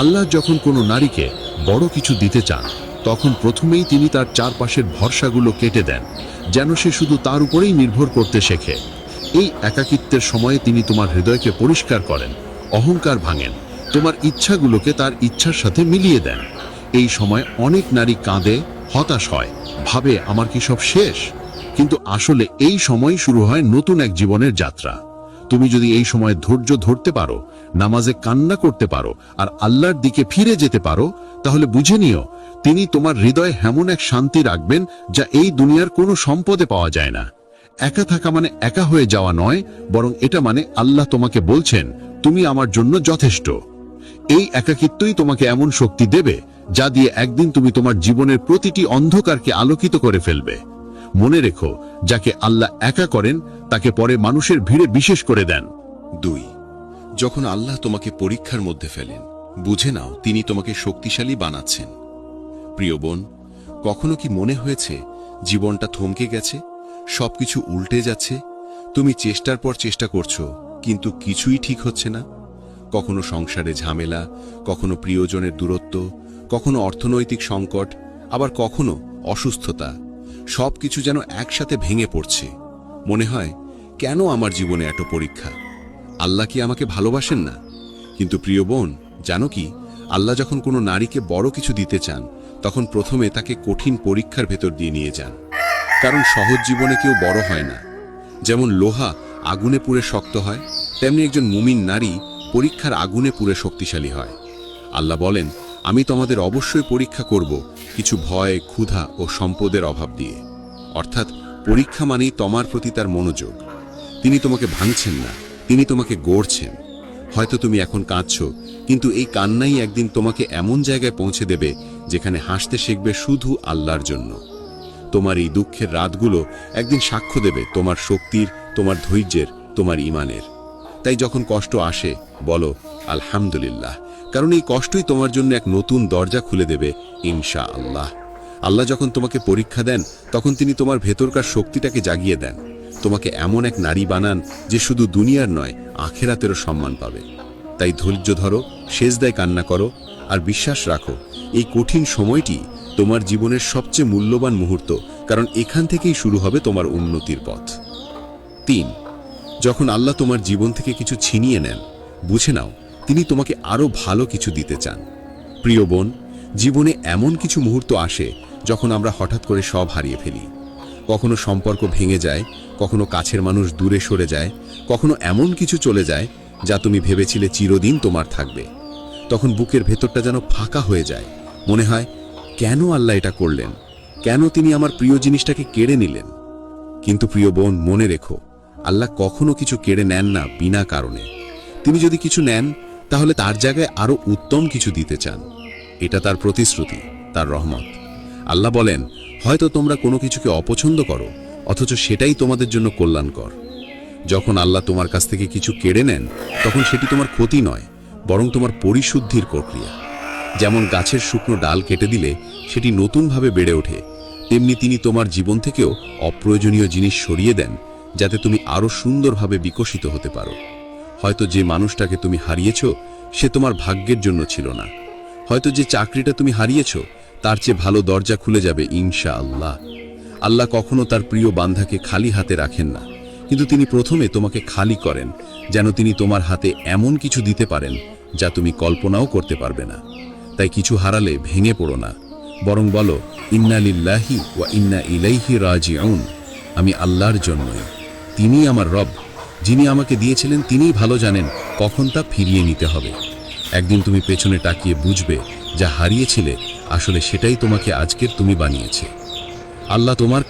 আল্লাহ যখন কোনো নারীকে বড় কিছু দিতে চান, তখন প্রথমেই তিনি তার চারপাশের ভরসাগুলো কেটে দেন, যেন সে শুধু তার উপরেই নির্ভর করতে শেখে। এই একাকিত্বের সময়ে তিনি তোমার হৃদয়কে পরিষ্কার করেন, অহংকার ভাঙেন, তোমার ইচ্ছাগুলোকে তার ইচ্ছার সাথে মিলিয়ে দেন। এই সময় অনেক নারী কাঁদে, হতাশ হয়, ভাবে, আমার কি সব শেষ? কিন্তু আসলে এই সময় শুরু হয় নতুন এক জীবনের যাত্রা। তুমি যদি এই সময় ধৈর্য ধরতে পারো, নামাজে কান্না করতে পারো, আর আল্লাহর দিকে ফিরে যেতে পারো, তাহলে বুঝে নিও, তিনি তোমার হৃদয়ে এমন এক শান্তি রাখবেন যা এই দুনিয়ার কোনো সম্পদে পাওয়া যায় না। একা থাকা মানে একা হয়ে যাওয়া নয়, বরং এটা মানে আল্লাহ তোমাকে বলছেন, তুমি আমার জন্য যথেষ্ট। এই একাকিত্বই তোমাকে এমন শক্তি দেবে, যা দিয়ে একদিন তুমি তোমার জীবনের প্রতিটি অন্ধকারকে আলোকিত করে ফেলবে। মনে রেখো, যাকে আল্লাহ একা করেন, তাকে পরে মানুষের ভিড়ে বিশেষ করে দেন। দুই, যখন আল্লাহ তোমাকে পরীক্ষার মধ্যে ফেলেন, বুঝে নাও তিনি তোমাকে শক্তিশালী বানাচ্ছেন। প্রিয় বোন, কখনো কি মনে হয়েছে, জীবনটা থমকে গেছে, সবকিছু উল্টে যাচ্ছে, তুমি চেষ্টার পর চেষ্টা করছ, কিন্তু কিছুই ঠিক হচ্ছে না? কখনো সংসারে ঝামেলা, কখনো প্রিয়জনের দূরত্ব, কখনো অর্থনৈতিক সংকট, আবার কখনো অসুস্থতা। সবকিছু যেন একসাথে ভেঙে পড়ছে। মনে হয়, কেন আমার জীবনে এত পরীক্ষা? আল্লাহ কি আমাকে ভালোবাসেন না? কিন্তু প্রিয় বোন, জানো কি? আল্লাহ যখন কোনো নারীকে বড় কিছু দিতে চান, তখন প্রথমে তাকে কঠিন পরীক্ষার ভেতর দিয়ে নিয়ে যান। কারণ সহজ জীবনে কেউ বড় হয় না। যেমন লোহা আগুনে পুড়ে শক্ত হয়, তেমনি একজন মুমিন নারী পরীক্ষার আগুনে পুড়ে শক্তিশালী হয়। আল্লাহ বলেন আমি তোমাদের অবশ্যই পরীক্ষা করব কিছু ভয়, ক্ষুধা ও সম্পদের অভাব দিয়ে। অর্থাৎ পরীক্ষা মানেই তোমার প্রতি তার মনোযোগ। তিনি তোমাকে ভাঙছেন না, তিনি তোমাকে গড়ছেন। হয়তো তুমি এখন কাঁদছ, কিন্তু এই কান্নাই একদিন তোমাকে এমন জায়গায় পৌঁছে দেবে যেখানে হাসতে শিখবে শুধু আল্লাহর জন্য। তোমার এই দুঃখের রাতগুলো একদিন সাক্ষ্য দেবে তোমার শক্তির, তোমার ধৈর্যের, তোমার ইমানের। তাই যখন কষ্ট আসে, বলো, আলহামদুলিল্লাহ। কারণ এই কষ্টই তোমার জন্য এক নতুন দরজা খুলে দেবে ইনশা আল্লাহ আল্লাহ যখন তোমাকে পরীক্ষা দেন, তখন তিনি তোমার ভেতরকার শক্তিটাকে জাগিয়ে দেন। তোমাকে এমন এক নারী বানান যে শুধু দুনিয়ার নয়, আখেরাতেরও সম্মান পাবে। তাই ধৈর্য ধরো শেষদায় কান্না করো, আর বিশ্বাস রাখো, এই কঠিন সময়টি তোমার জীবনের সবচেয়ে মূল্যবান মুহূর্ত, কারণ এখান থেকেই শুরু হবে তোমার উন্নতির পথ। তিন, যখন আল্লাহ তোমার জীবন থেকে কিছু ছিনিয়ে নেন, বুঝে নাও তিনি তোমাকে আরও ভালো কিছু দিতে চান। প্রিয় বোন, জীবনে এমন কিছু মুহূর্ত আসে যখন আমরা হঠাৎ করে সব হারিয়ে ফেলি। কখনো সম্পর্ক ভেঙে যায়, কখনো কাছের মানুষ দূরে সরে যায়, কখনো এমন কিছু চলে যায় যা তুমি ভেবেছিলে চিরদিন তোমার থাকবে। তখন বুকের ভেতরটা যেন ফাঁকা হয়ে যায়। মনে হয়, কেন আল্লাহ এটা করলেন? কেন তিনি আমার প্রিয় জিনিসটাকে কেড়ে নিলেন? কিন্তু প্রিয় বোন, মনে রেখো, আল্লাহ কখনো কিছু কেড়ে নেন না বিনা কারণে। তিনি যদি কিছু নেন তাহলে তার জায়গায় আরও উত্তম কিছু দিতে চান। এটা তার প্রতিশ্রুতি, তার রহমত। আল্লাহ বলেন, হয়তো তোমরা কোনো কিছুকে অপছন্দ করো, অথচ সেটাই তোমাদের জন্য কল্যাণকর। যখন আল্লাহ তোমার কাছ থেকে কিছু কেড়ে নেন, তখন সেটি তোমার ক্ষতি নয়, বরং তোমার পরিশুদ্ধির প্রক্রিয়া। যেমন গাছের শুকনো ডাল কেটে দিলে সেটি নতুনভাবে বেড়ে ওঠে, তেমনি তিনি তোমার জীবন থেকেও অপ্রয়োজনীয় জিনিস সরিয়ে দেন, যাতে তুমি আরও সুন্দরভাবে বিকশিত হতে পারো। হয়তো যে মানুষটাকে তুমি হারিয়েছ, সে তোমার ভাগ্যের জন্য ছিল না। হয়তো যে চাকরিটা তুমি হারিয়েছ, তার চেয়ে ভালো দরজা খুলে যাবে ইনশা আল্লাহ আল্লাহ কখনো তার প্রিয় বান্ধাকে খালি হাতে রাখেন না। কিন্তু তিনি প্রথমে তোমাকে খালি করেন, যেন তিনি তোমার হাতে এমন কিছু দিতে পারেন, যা তুমি কল্পনাও করতে পারবে না। তাই কিছু হারালে ভেঙে পড়ো না। বরং বলো, ইন্না লিল্লাহি ওয়া ইন্না ইলাইহি রাজিউন। আমি আল্লাহর জন্যই। তিনি আমার রব। যিনি আমাকে দিয়েছিলেন তিনিই ভালো জানেন কখন তা ফিরিয়ে নিতে হবে। একদিন তুমি পেছনে তাকিয়ে বুঝবে, যা হারিয়েছিলে, আসলে সেটাই তোমাকে আজকের তুমি বানিয়েছে। আল্লাহ তোমার